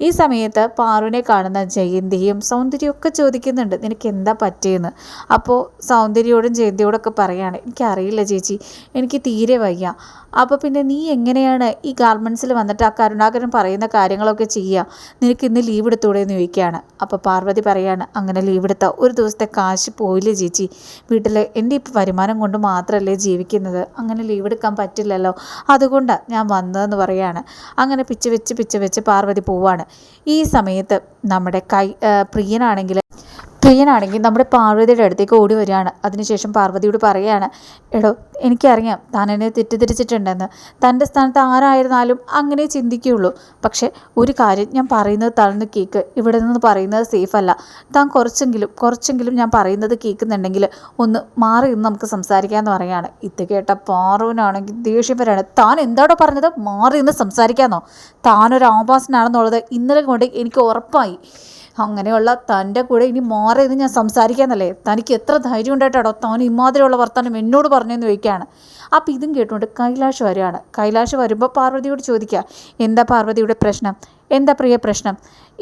ഈ സമയത്ത് പാറുവിനെ കാണുന്ന ജയന്തിയും സൗന്ദര്യവും ഒക്കെ ചോദിക്കുന്നുണ്ട് നിനക്ക് എന്താ പറ്റിയെന്ന്? അപ്പോൾ സൗന്ദര്യോടും ജയന്തിയോടൊക്കെ പറയാണ് എനിക്കറിയില്ല ചേച്ചി എനിക്ക് തീരെ വയ്യ. അപ്പോൾ പിന്നെ നീ എങ്ങനെയാണ് ഈ ഗാർമെൻസിൽ വന്നിട്ട് ആ കരുണാകരൻ പറയുന്ന കാര്യങ്ങളൊക്കെ ചെയ്യുക നിനക്ക് ഇന്ന് ലീവ് എടുത്തൂടെ എന്ന് ചോദിക്കുകയാണ്. അപ്പോൾ പാർവതി പറയാണ് അങ്ങനെ ലീവ് എടുത്ത ഒരു ദിവസത്തെ കാശ് പോയില്ലേ ചേച്ചി? വീട്ടിൽ എന്റെ ഇപ്പം വരുമാനം കൊണ്ട് മാത്രമല്ലേ ജീവിക്കുന്നത്. അങ്ങനെ ലീവ് എടുക്കാൻ പറ്റില്ലല്ലോ. അതുകൊണ്ടാണ് ഞാൻ വന്നതെന്ന് പറയാണ്. അങ്ങനെ പിച്ച് വെച്ച് പിച്ച് വെച്ച് പാർവതി പോവാണ്. ഈ സമയത്ത് നമ്മുടെ കൈ പ്രിയനാണെങ്കിൽ പ്രിയനാണെങ്കിൽ നമ്മുടെ പാർവതിയുടെ അടുത്തേക്ക് ഓടി വരികയാണ്. അതിനുശേഷം പാർവതിയോട് പറയുകയാണ് എടോ എനിക്കറിയാം താൻ എന്നെ തെറ്റിദ്ധരിച്ചിട്ടുണ്ടെന്ന്. തന്റെ സ്ഥാനത്ത് ആരായിരുന്നാലും അങ്ങനെ ചിന്തിക്കുകയുള്ളൂ. പക്ഷേ ഒരു കാര്യം ഞാൻ പറയുന്നത് തളർന്ന് കേക്ക്. ഇവിടെ നിന്ന് പറയുന്നത് സേഫ് അല്ല. താൻ കുറച്ചെങ്കിലും കുറച്ചെങ്കിലും ഞാൻ പറയുന്നത് കേൾക്കുന്നുണ്ടെങ്കിൽ ഒന്ന് മാറി നിന്ന് നമുക്ക് സംസാരിക്കാമെന്ന് പറയുകയാണ്. ഇത് കേട്ട പാറുവിനാണെങ്കിൽ ദേഷ്യം വരാണ് താൻ എന്താടോ പറഞ്ഞത്? മാറി നിന്ന് സംസാരിക്കാമെന്നോ താനൊരു ആഭാസനാണെന്നുള്ളത് ഇന്നലെ കൊണ്ട് എനിക്ക് ഉറപ്പായി. അങ്ങനെയുള്ള തന്റെ കൂടെ ഇനി മാറി ഇത് ഞാൻ സംസാരിക്കാന്നല്ലേ തനിക്ക് എത്ര ധൈര്യം ഉണ്ടായിട്ടാടോ താൻ ഇമാതിരിയുള്ള വർത്തമാനം എന്നോട് പറഞ്ഞെന്ന് ചോദിക്കുകയാണ്. അപ്പോൾ ഇതും കേട്ടുകൊണ്ട് കൈലാഷ് വരികയാണ്. കൈലാഷ് വരുമ്പോൾ പാർവതിയോട് ചോദിക്കുക എന്താ പാർവതിയുടെ പ്രശ്നം? എന്താ പ്രിയ പ്രശ്നം?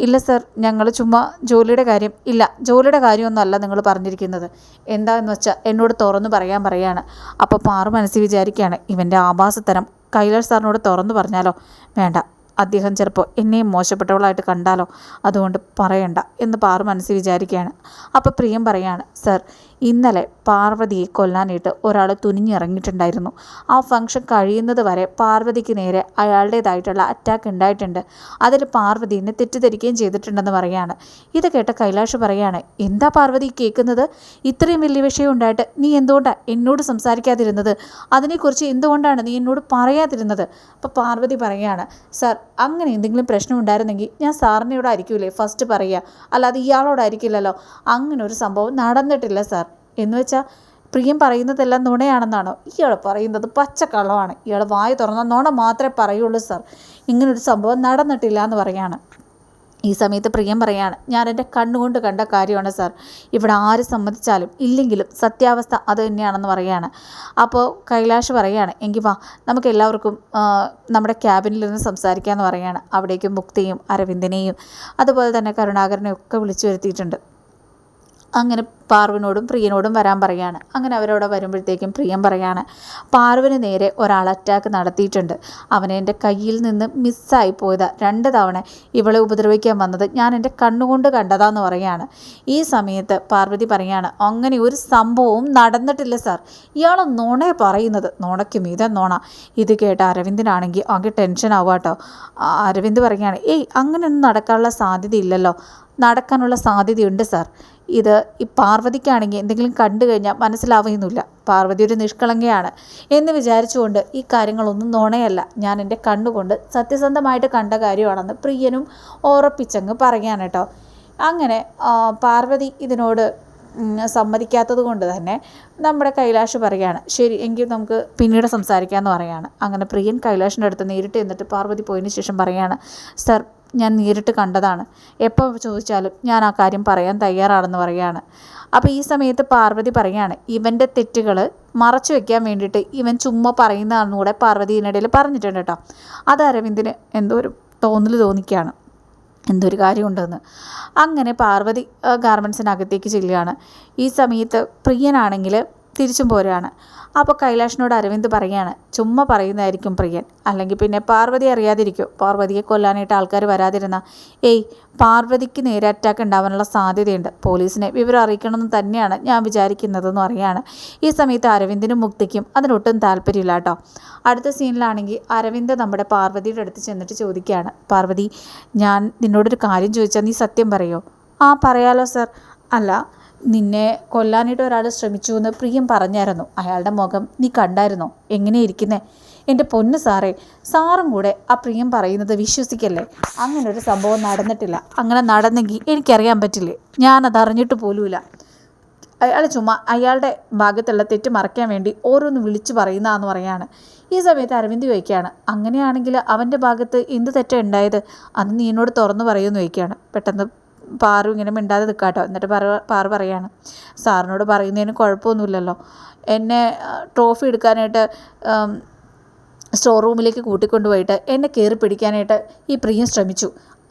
ഇല്ല സർ ഞങ്ങൾ ചുമ്മാ ജോലിയുടെ കാര്യം ഇല്ല ജോലിയുടെ കാര്യമൊന്നുമല്ല നിങ്ങൾ പറഞ്ഞിരിക്കുന്നത്. എന്താണെന്ന് വെച്ചാൽ എന്നോട് തുറന്നു പറയാൻ പറയാണ് അപ്പോൾ പാറു മനസ്സിൽ വിചാരിക്കുകയാണ് ഇവന്റെ ആഭാസത്തരം കൈലാഷ് സാറിനോട് തുറന്നു പറഞ്ഞാലോ? വേണ്ട അദ്ദേഹം ചിലപ്പോൾ എന്നെയും മോശപ്പെട്ടവളായിട്ട് കണ്ടാലോ? അതുകൊണ്ട് പറയണ്ട എന്ന് പാറു മനസ്സിൽ വിചാരിക്കുകയാണ്. അപ്പോൾ പ്രിയം പറയാണ് സർ ഇന്നലെ പാർവതിയെ കൊല്ലാനായിട്ട് ഒരാൾ തുനിഞ്ഞിറങ്ങിയിട്ടുണ്ടായിരുന്നു. ആ ഫംഗ്ഷൻ കഴിയുന്നത് വരെ പാർവതിക്ക് നേരെ അയാളുടേതായിട്ടുള്ള അറ്റാക്ക് ഉണ്ടായിട്ടുണ്ട്. അതിൽ പാർവതി എന്നെ തെറ്റിദ്ധരിക്കുകയും ചെയ്തിട്ടുണ്ടെന്ന് പറയാണ് ഇത് കേട്ട കൈലാഷ് പറയാണ് എന്താ പാർവതി കേൾക്കുന്നത്? ഇത്രയും വലിയ വിഷയം ഉണ്ടായിട്ട് നീ എന്തുകൊണ്ടാണ് എന്നോട് സംസാരിക്കാതിരുന്നത്? അതിനെക്കുറിച്ച് എന്തുകൊണ്ടാണ് നീ എന്നോട് പറയാതിരുന്നത്? അപ്പോൾ പാർവതി പറയാണ് സാർ അങ്ങനെ എന്തെങ്കിലും പ്രശ്നം ഉണ്ടായിരുന്നെങ്കിൽ ഞാൻ സാറിനോടായിരിക്കില്ലേ ഫസ്റ്റ് പറയുക. അല്ലാതെ ഇയാളോടായിരിക്കില്ലല്ലോ അങ്ങനെ ഒരു സംഭവം നടന്നിട്ടില്ല സാർ. എന്ന് വെച്ചാൽ പ്രിയം പറയുന്നതെല്ലാം നുണയാണെന്നാണോ? ഇയാൾ പറയുന്നത് പച്ചക്കള്ളമാണ്. ഇയാൾ വായ തുറന്ന നുണ മാത്രമേ പറയുള്ളൂ സാർ. ഇങ്ങനൊരു സംഭവം നടന്നിട്ടില്ല എന്ന് പറയാണ്. ഈ സമയത്ത് പ്രിയം പറയാണ് ഞാൻ എന്റെ കണ്ണുകൊണ്ട് കണ്ട കാര്യമാണ് സാർ. ഇവിടെ ആര് സമ്മതിച്ചാലും ഇല്ലെങ്കിലും സത്യാവസ്ഥ അത് തന്നെയാണെന്ന് പറയാണ്. അപ്പോൾ കൈലാഷ് പറയാണ് എങ്കിൽ വാ നമുക്ക് എല്ലാവർക്കും നമ്മുടെ ക്യാബിനിൽ നിന്ന് സംസാരിക്കാമെന്ന് പറയാണ്. അവിടേക്ക് മുക്തിയും അരവിന്ദനെയും അതുപോലെ തന്നെ കരുണാകരനെയും ഒക്കെ വിളിച്ചു വരുത്തിയിട്ടുണ്ട്. അങ്ങനെ പാർവിനോടും പ്രിയനോടും വരാൻ പറയാണ്. അങ്ങനെ അവരോട് വരുമ്പോഴത്തേക്കും പ്രിയം പറയാണ് പാർവിന് നേരെ ഒരാൾ അറ്റാക്ക് നടത്തിയിട്ടുണ്ട്. അവനെ എന്റെ കയ്യിൽ നിന്ന് മിസ്സായി പോയതാ. രണ്ട് തവണ ഇവളെ ഉപദ്രവിക്കാൻ വന്നത് ഞാൻ എന്റെ കണ്ണുകൊണ്ട് കണ്ടതാന്ന് പറയാണ്. ഈ സമയത്ത് പാർവതി പറയാണ് അങ്ങനെ ഒരു സംഭവവും നടന്നിട്ടില്ല സാർ. ഇയാൾ നുണ പറയുന്നത്. നുണയ്ക്കും മീത നുണ. ഇത് കേട്ട അരവിന്ദിനാണെങ്കിൽ ആകെ ടെൻഷൻ ആവാട്ടോ അരവിന്ദ് പറയുകയാണ് ഏയ് അങ്ങനെയൊന്നും നടക്കാനുള്ള സാധ്യതയില്ലല്ലോ. നടക്കാനുള്ള സാധ്യതയുണ്ട് സാർ. ഇത് ഈ പാർവതിക്കാണെങ്കിൽ എന്തെങ്കിലും കണ്ടു കഴിഞ്ഞാൽ മനസ്സിലാവുന്നില്ല. പാർവതി ഒരു നിഷ്കളങ്കയാണ്. എന്ന് വിചാരിച്ചുകൊണ്ട് ഈ കാര്യങ്ങളൊന്നും നുണയല്ല. ഞാൻ എന്റെ കണ്ണുകൊണ്ട് സത്യസന്ധമായിട്ട് കണ്ട കാര്യമാണെന്ന് പ്രിയനും ഉറപ്പിച്ചങ്ങ് പറയാൻ കേട്ടോ. അങ്ങനെ പാർവതി ഇതിനോട് സമ്മതിക്കാത്തത് കൊണ്ട് തന്നെ നമ്മുടെ കൈലാഷ് പറയുകയാണ്. ശരി എങ്കിൽ നമുക്ക് പിന്നീട് സംസാരിക്കാമെന്ന് പറയാണ് അങ്ങനെ പ്രിയൻ കൈലാഷിന്റെ അടുത്ത് നേരിട്ട് എന്നിട്ട് പാർവതി പോയതിന് ശേഷം പറയാണ് സർ ഞാൻ നേരിട്ട് കണ്ടതാണ്. എപ്പോൾ ചോദിച്ചാലും ഞാൻ ആ കാര്യം പറയാൻ തയ്യാറാണെന്ന് പറയുകയാണ്. അപ്പോൾ ഈ സമയത്ത് പാർവതി പറയാണ് ഇവന്റെ തെറ്റുകൾ മറച്ചു വെക്കാൻ വേണ്ടിയിട്ട് ഇവൻ ചുമ്മാ പറയുന്നതാണെന്നുകൂടെ പാർവതി ഇതിനിടയിൽ പറഞ്ഞിട്ടുണ്ട് കേട്ടോ. അത് അരവിന്ദിന് എന്തോ ഒരു തോന്നൽ തോന്നിക്കുകയാണ് എന്തൊരു കാര്യമുണ്ടെന്ന്. അങ്ങനെ പാർവതി ഗാർമെൻസിനകത്തേക്ക് ചെല്ലുകയാണ്. ഈ സമയത്ത് പ്രിയനാണെങ്കിൽ തിരിച്ചും പോരാണ്. അപ്പോൾ കൈലാഷിനോട് അരവിന്ദ് പറയുകയാണ് ചുമ്മാ പറയുന്നതായിരിക്കും പ്രിയൻ. അല്ലെങ്കിൽ പിന്നെ പാർവതി അറിയാതിരിക്കും. പാർവതിയെ കൊല്ലാനായിട്ട് ആൾക്കാർ വരാതിരുന്ന. ഏയ് പാർവതിക്ക് നേരെ അറ്റാക്ക് ഉണ്ടാവാനുള്ള സാധ്യതയുണ്ട്. പോലീസിനെ വിവരം അറിയിക്കണമെന്ന് തന്നെയാണ് ഞാൻ വിചാരിക്കുന്നതെന്ന് പറയാണ് ഈ സമയത്ത് അരവിന്ദിനും മുക്തിക്കും അതിനൊട്ടും താല്പര്യമില്ല കേട്ടോ. അടുത്ത സീനിലാണെങ്കിൽ അരവിന്ദ് നമ്മുടെ പാർവതിയുടെ അടുത്ത് ചെന്നിട്ട് ചോദിക്കുകയാണ് പാർവതി ഞാൻ നിന്നോടൊരു കാര്യം ചോദിച്ചാൽ നീ സത്യം പറയോ? ആ പറയാലോ സർ. അല്ല നിന്നെ കൊല്ലാനായിട്ട് ഒരാൾ ശ്രമിച്ചു എന്ന് പ്രിയം പറഞ്ഞായിരുന്നു. അയാളുടെ മുഖം നീ കണ്ടായിരുന്നോ? എങ്ങനെ ഇരിക്കുന്നേ? എന്റെ പൊന്ന് സാറേ സാറും കൂടെ ആ പ്രിയം പറയുന്നത് വിശ്വസിക്കല്ലേ? അങ്ങനൊരു സംഭവം നടന്നിട്ടില്ല. അങ്ങനെ നടന്നെങ്കിൽ എനിക്കറിയാൻ പറ്റില്ലേ? ഞാനത് അറിഞ്ഞിട്ട് പോലുമില്ല. അയാൾ ചുമ്മാ അയാളുടെ ഭാഗത്തുള്ള തെറ്റ് മറയ്ക്കാൻ വേണ്ടി ഓരോന്ന് വിളിച്ചു പറയുന്നതെന്ന് പറയാണ്. ഈ സമയത്ത് അരവിന്ദ് ചോദിക്കുകയാണ് അങ്ങനെയാണെങ്കിൽ അവന്റെ ഭാഗത്ത് എന്ത് തെറ്റാണ് ഉണ്ടായത്? അത് നീ എന്നോട് തുറന്നു പറയുമെന്ന് ചോദിക്കുകയാണ്. പെട്ടെന്ന് പാറു ഇങ്ങനെ മിണ്ടാതെ നിൽക്കാട്ടോ എന്നിട്ട് പറ പാറു പറയാണ് സാറിനോട് പറയുന്നതിന് കുഴപ്പമൊന്നുമില്ലല്ലോ. എന്നെ ട്രോഫി എടുക്കാനായിട്ട് സ്റ്റോർ റൂമിലേക്ക് കൂട്ടിക്കൊണ്ടുപോയിട്ട് എന്നെ കയറി പിടിക്കാനായിട്ട് ഈ പ്രിയൻ ശ്രമിച്ചു.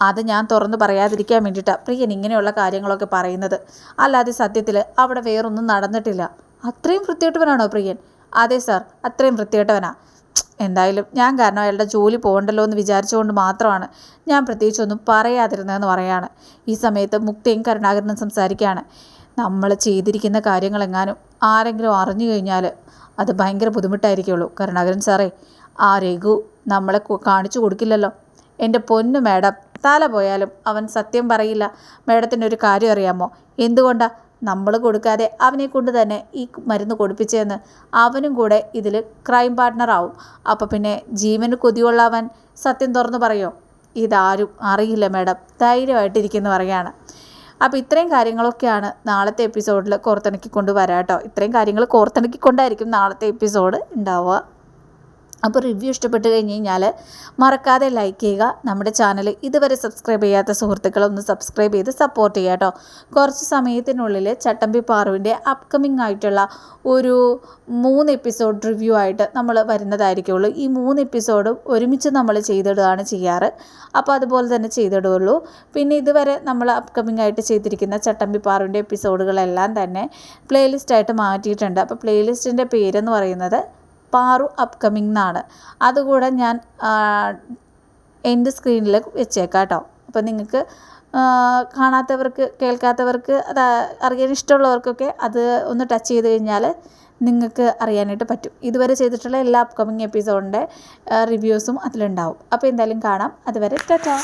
അത് ഞാൻ തുറന്ന് പറയാതിരിക്കാൻ വേണ്ടിയിട്ടാണ് പ്രിയൻ ഇങ്ങനെയുള്ള കാര്യങ്ങളൊക്കെ പറയുന്നത്. അല്ലാതെ സത്യത്തിൽ അവിടെ വേറൊന്നും നടന്നിട്ടില്ല. അത്രയും വൃത്തികെട്ടവനാണോ പ്രിയൻ? അതെ സാർ. അത്രയും വൃത്തികെട്ടവനാണ് എന്തായാലും ഞാൻ കാരണം അയാളുടെ ജോലി പോകണ്ടല്ലോ എന്ന് വിചാരിച്ചുകൊണ്ട് മാത്രമാണ് ഞാൻ പ്രത്യേകിച്ചൊന്നും പറയാതിരുന്നതെന്ന് പറയാണ്. ഈ സമയത്ത് മുക്തയും കരുണാകരനും സംസാരിക്കുകയാണ്. നമ്മൾ ചെയ്തിരിക്കുന്ന കാര്യങ്ങളെങ്ങാനും ആരെങ്കിലും അറിഞ്ഞു കഴിഞ്ഞാൽ അത് ഭയങ്കര ബുദ്ധിമുട്ടായിരിക്കുള്ളൂ. കരുണാകരൻ സാറേ ആ രഘു നമ്മളെ കാണിച്ചു കൊടുക്കില്ലല്ലോ. എന്റെ പൊന്നു മേഡം തല പോയാലും അവൻ സത്യം പറയില്ല. മേഡത്തിന്റെ ഒരു കാര്യം അറിയാമോ? എന്തുകൊണ്ടാണ് നമ്മൾ കൊടുക്കാതെ അവനെ കൊണ്ട് തന്നെ ഈ മരുന്ന് കൊടുപ്പിച്ചതെന്ന് അവനും കൂടെ ഇതിൽ ക്രൈം പാർട്ട്ണർ ആവും. അപ്പോൾ പിന്നെ ജീവന് കൊതിയുള്ളവൻ സത്യം തുറന്നു പറയോ ഇതാരും അറിയില്ല മാഡം ധൈര്യമായിട്ടിരിക്കുന്നു പറയാണ്. അപ്പോൾ ഇത്രയും കാര്യങ്ങളൊക്കെയാണ് നാളത്തെ എപ്പിസോഡിൽ കോർത്തിണക്കിക്കൊണ്ട് വരാം കേട്ടോ ഇത്രയും കാര്യങ്ങൾ കോർത്തിണക്കിക്കൊണ്ടായിരിക്കും നാളത്തെ എപ്പിസോഡ് ഉണ്ടാവുക. അപ്പോൾ റിവ്യൂ ഇഷ്ടപ്പെട്ട് കഴിഞ്ഞ് കഴിഞ്ഞാൽ മറക്കാതെ ലൈക്ക് ചെയ്യുക. നമ്മുടെ ചാനൽ ഇതുവരെ സബ്സ്ക്രൈബ് ചെയ്യാത്ത സുഹൃത്തുക്കളൊന്ന് സബ്സ്ക്രൈബ് ചെയ്ത് സപ്പോർട്ട് ചെയ്യുക കേട്ടോ. കുറച്ച് സമയത്തിനുള്ളിൽ ചട്ടമ്പി പാറുവിന്റെ അപ്കമിങ് ആയിട്ടുള്ള ഒരു മൂന്ന് എപ്പിസോഡ് റിവ്യൂ ആയിട്ട് നമ്മൾ വരുന്നതായിരിക്കുള്ളൂ. ഈ മൂന്ന് എപ്പിസോഡും ഒരുമിച്ച് നമ്മൾ ചെയ്തിടുകയാണ് ചെയ്യാറ്. അപ്പോൾ അതുപോലെ തന്നെ ചെയ്തിടുകയുള്ളൂ. പിന്നെ ഇതുവരെ നമ്മൾ അപ്കമിംഗ് ആയിട്ട് ചെയ്തിരിക്കുന്ന ചട്ടമ്പി പാറുവിന്റെ എപ്പിസോഡുകളെല്ലാം തന്നെ പ്ലേലിസ്റ്റായിട്ട് മാറ്റിയിട്ടുണ്ട്. അപ്പോൾ പ്ലേലിസ്റ്റിന്റെ പേരെന്ന് പറയുന്നത് പാറു അപ്കമിംഗ് എന്നാണ് അതുകൂടെ ഞാൻ എന്റെ സ്ക്രീനിൽ വെച്ചേക്കാം കേട്ടോ അപ്പോൾ നിങ്ങൾക്ക് കാണാത്തവർക്ക് കേൾക്കാത്തവർക്ക് അത് അറിയാൻ ഇഷ്ടമുള്ളവർക്കൊക്കെ അത് ഒന്ന് ടച്ച് ചെയ്ത് കഴിഞ്ഞാൽ നിങ്ങൾക്ക് അറിയാനായിട്ട് പറ്റും. ഇതുവരെ ചെയ്തിട്ടുള്ള എല്ലാ അപ്കമിങ് എപ്പിസോഡിന്റെ റിവ്യൂസും അതിലുണ്ടാവും. അപ്പോൾ എന്തായാലും കാണാം. അതുവരെ ടാറ്റാ.